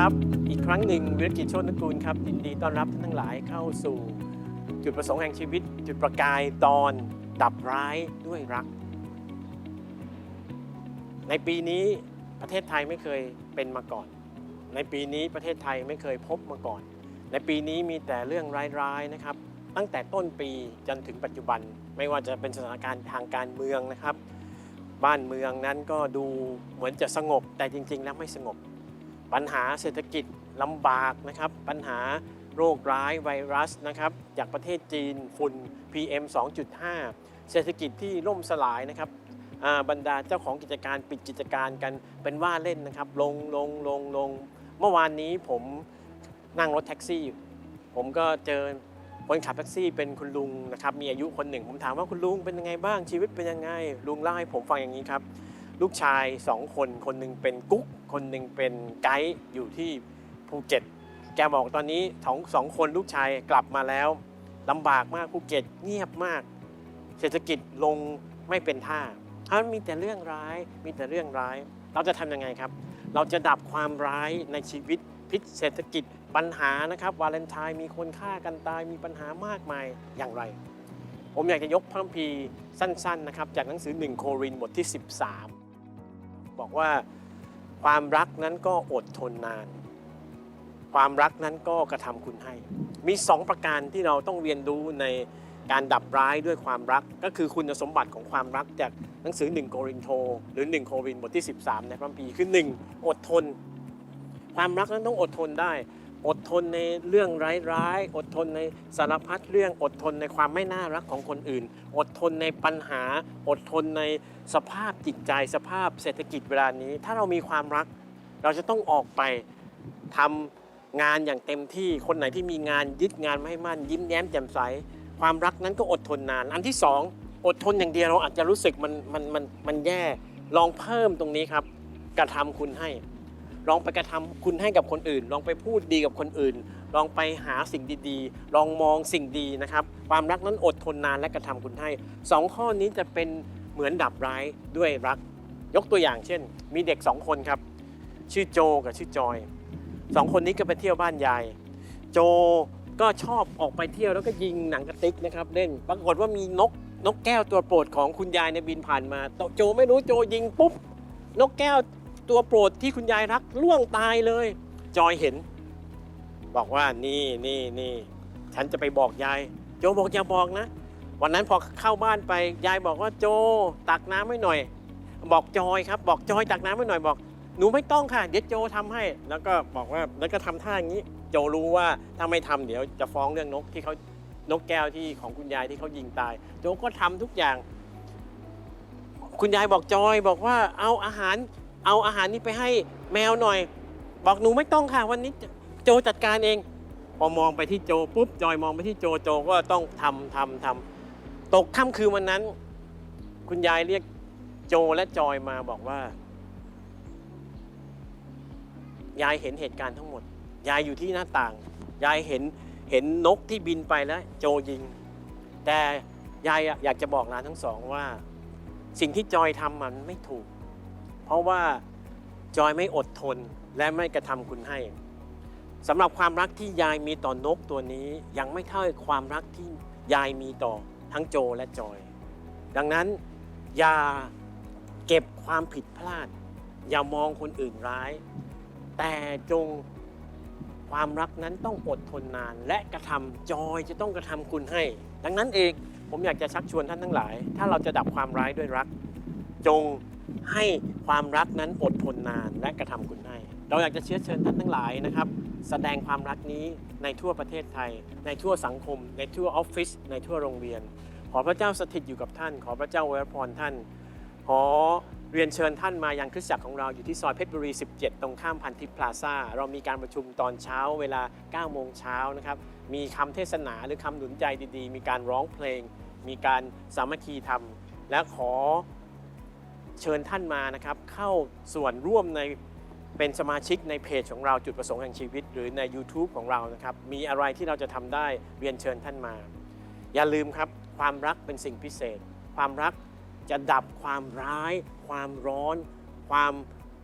ครับ อีกครั้งหนึ่งวิรกิจโชตนกูลครับยินดีต้อนรับท่านทั้งหลายเข้าสู่ จุดประสงค์แห่งชีวิต จุดประกายตอนดับร้ายด้วยรัก ในปีนี้ประเทศไทยไม่เคยเป็นมาก่อน ในปีนี้ประเทศไทยไม่เคยพบมาก่อน ในปีนี้มีแต่เรื่องร้ายๆนะครับ ตั้งแต่ต้นปีจนถึงปัจจุบันไม่ว่าจะเป็นสถานการณ์ทางการเมืองนะครับ บ้านเมืองนั้นก็ดูเหมือนจะสงบแต่จริง ๆ แล้วไม่สงบ ปัญหาเศรษฐกิจลำบากนะครับ ปัญหาโรคร้ายไวรัสนะครับ จากประเทศจีนฝุ่น PM 2.5 เศรษฐกิจที่ล่มสลายนะครับบรรดาเจ้าของกิจการปิดกิจการกันเป็นว่าเล่นนะครับ ลงลงลงลง เมื่อวานนี้ผมนั่งรถแท็กซี่ ผมก็เจอคนขับแท็กซี่เป็นคุณลุงนะครับ มีอายุคนหนึ่ง ผมถามว่าคุณลุงเป็นยังไงบ้างชีวิตเป็นยังไง ลุงเล่าให้ผมฟังอย่างนี้ครับ ลูกชายสองคน คนหนึ่งเป็นกุ๊ก คนหนึ่งเป็นไกด์อยู่ที่ภูเก็ต แกบอกตอนนี้สองสองคนลูกชายกลับมาแล้วลำบากมากภูเก็ตเงียบมาก เศรษฐกิจลงไม่เป็นท่าถ้ามีแต่เรื่องร้าย มีแต่เรื่องร้าย เราจะทำยังไงครับ เราจะดับความร้ายในชีวิตพิษเศรษฐกิจปัญหานะครับวาเลนไทน์มีคนฆ่ากันตายมีปัญหามากมายอย่างไร ผมอยากจะยกพระคัมภีร์สั้นๆนะครับจากหนังสือ 1 โครินธ์บทที่ 13 บอกว่าความรักนั้นก็อดทนนาน ความรักนั้นก็กระทำคุณให้ มีสองประการที่เราต้องเรียนรู้ในการดับร้ายด้วยความรักก็คือคุณสมบัติของความรักจากหนังสือ 1 โครินโตหรือ 1 โครินบทที่ 13 ในพระคัมภีร์คือ 1 อดทน ความรักนั้นต้องอดทนได้ อดทนในเรื่องร้ายๆ อดทนในสารพัดเรื่อง อดทนในความไม่น่ารักของคนอื่น อดทนในปัญหา อดทนในสภาพจิตใจ สภาพเศรษฐกิจเวลานี้ ถ้าเรามีความรัก เราจะต้องออกไปทำงานอย่างเต็มที่ คนไหนที่มีงานยึดงานไม่ให้มั่น ยิ้มแย้มแจ่มใส ความรักนั้นก็อดทนนาน อันที่สองอดทนอย่างเดียวเราอาจจะรู้สึกมันมันมันมันแย่ ลองเพิ่มตรงนี้ครับ กระทำคุณให้ ลองไปกระทำคุณให้กับคนอื่น ลองไปพูดดีกับคนอื่น ลองไปหาสิ่งดีๆ ลองมองสิ่งดีนะครับ ความรักนั้นอดทนนานและกระทำคุณให้สองข้อนี้จะเป็นเหมือนดับร้ายด้วยรัก ยกตัวอย่างเช่น มีเด็กสองคนครับ ชื่อโจกับชื่อจอยสองคนนี้ก็ไปเที่ยวบ้านยาย โจก็ชอบออกไปเที่ยวแล้วก็ยิงหนังกระติกนะครับเล่นปรากฏว่ามีนกนกแก้วตัวโปรดของคุณยายในบินผ่านมาโจไม่รู้โจยิงปุ๊บนกแก้ว ตัวโปรดที่คุณยายรักล่วงตายเลย จอยเห็น บอกว่านี่นี่นี่ฉันจะไปบอกยาย โจบอกอย่าบอกนะ วันนั้นพอเข้าบ้านไปยายบอกว่าโจตักน้ำให้หน่อย บอกจอยครับ บอกจอยตักน้ำให้หน่อยบอก หนูไม่ต้องค่ะเดี๋ยวโจทำให้ แล้วก็บอกว่าแล้วก็ทำท่าอย่างนี้ โจรู้ว่าถ้าไม่ทำเดี๋ยวจะฟ้องเรื่องนกที่เขานกแก้วที่ของคุณยายที่เขายิงตาย โจก็ทำทุกอย่าง คุณยายบอกจอยบอกว่าเอาอาหาร เอาอาหารนี้ไปให้แมวหน่อย บอกหนูไม่ต้องค่ะวันนี้โจจัดการเอง พอมองไปที่โจปุ๊บจอยมองไปที่โจโจก็ต้องทำทำทำตกค่ำคืนวันนั้น คุณยายเรียกโจและจอยมาบอกว่า ยายเห็นเหตุการณ์ทั้งหมด ยายอยู่ที่หน้าต่าง ยายเห็นเห็นนกที่บินไปแล้ว โจยิง แต่ยายอะอยากจะบอกหลานทั้งสองว่า สิ่งที่จอยทำมันไม่ถูก เพราะว่าจอยไม่อดทนและไม่กระทำคุณให้สำหรับความรักที่ยายมีต่อนกตัวนี้ยังไม่เท่าความรักที่ยายมีต่อทั้งโจและจอย ดังนั้นอย่าเก็บความผิดพลาด อย่ามองคนอื่นร้าย แต่จงความรักนั้นต้องอดทนนาน และกระทำจอยจะต้องกระทำคุณให้ ดังนั้นเองผมอยากจะชักชวนท่านทั้งหลาย ถ้าเราจะดับความร้ายด้วยรัก จง ให้ความรักนั้นอดทนนานและกระทำคุณให้ เราอยากจะเชื้อเชิญท่านทั้งหลายนะครับ แสดงความรักนี้ในทั่วประเทศไทย ในทั่วสังคม ในทั่วออฟฟิศในทั่วโรงเรียน ขอพระเจ้าสถิตอยู่กับท่าน ขอพระเจ้าอวยพรท่าน ขอเรียนเชิญท่านมายังคริสตจักรของเราอยู่ที่ซอยเพชรบุรี 17 ตรงข้ามพันทิพย์พลาซ่า เรามีการประชุมตอนเช้าเวลา 9 โมงเช้านะครับ มีคำเทศนาหรือคำหนุนใจดีๆ มีการร้องเพลง มีการสามัคคีธรรม และขอ เชิญท่านมานะครับเข้าส่วนร่วมในเป็นสมาชิกในเพจของเราจุดประสงค์แห่งชีวิต หรือใน YouTube ของเรานะครับมีอะไรที่เราจะทำได้เรียนเชิญท่านมา อย่าลืมครับความรักเป็นสิ่งพิเศษ ความรักจะดับความร้าย ความร้อน ความ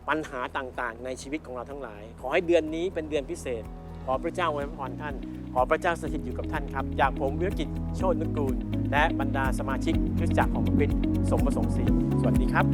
ปัญหาต่างๆ ในชีวิตของเราทั้งหลาย ขอให้เดือนนี้เป็นเดือนพิเศษ ขอพระเจ้าอวยพรท่าน ขอพระเจ้าสถิตอยู่กับท่านครับ อยากผมวิรกิจโชตินุกูล และบรรดาสมาชิกคริสตจักรของพระคริดสมประสงค์ศรีสวัสดีครับ